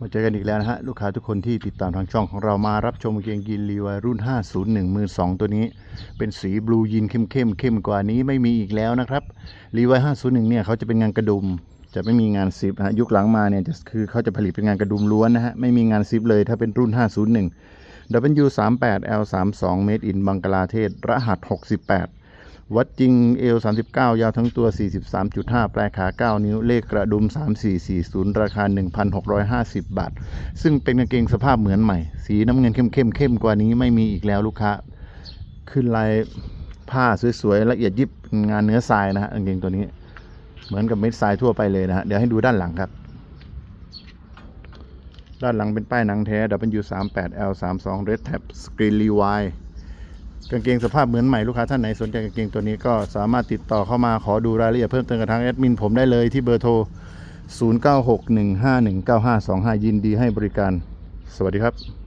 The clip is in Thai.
มาเจอกันอีกแล้วนะฮะ ลูกค้าทุกคนที่ติดตามทางช่องของเรามารับชมกางเกงยีนรีวารุ่น 501 มือ 2 ตัวนี้ เป็นสีบลูยีนเข้มเข้มเข้มกว่านี้ไม่มีอีกแล้วนะครับรีวาย501 เนี่ยเขาจะเป็นงานกระดุม จะไม่มีงานซิปฮะยุคหลังมาเนี่ยจะคือเขาจะผลิตเป็นงานกระดุมล้วนนะฮะไม่มีงานซิปเลยถ้าเป็นรุ่น 501 W38 L32 Made in บังกลาเทศรหัส 68 วัดจริงเอล39 ยาวทั้งตัว 43.5ปลายขา 9 นิ้ว เลขกระดุม 3440 ราคา 1,650 บาท ซึ่งเป็นกางเกงสภาพเหมือนใหม่ สีน้ำเงินเข้มเข้มเข้มกว่านี้ไม่มีอีกแล้วลูกค้า ขึ้นลายผ้าสวยๆ ละเอียดยิบงานเนื้อทรายนะฮะกางเกงตัวนี้ เหมือนกับเม็ดทรายทั่วไปเลยนะฮะ เดี๋ยวให้ดูด้านหลังครับ ด้านหลังเป็นป้ายหนังแท้ W38L32 Red Tab Screen Rewind กางเกงสภาพเหมือนใหม่ลูกค้าท่านไหนสนใจกางเกงตัวนี้ก็สามารถติดต่อเข้ามาขอดูรายละเอียดเพิ่มเติมกับทางแอดมินผมได้เลยที่เบอร์โทร 0961519525 ยินดีให้บริการ สวัสดีครับ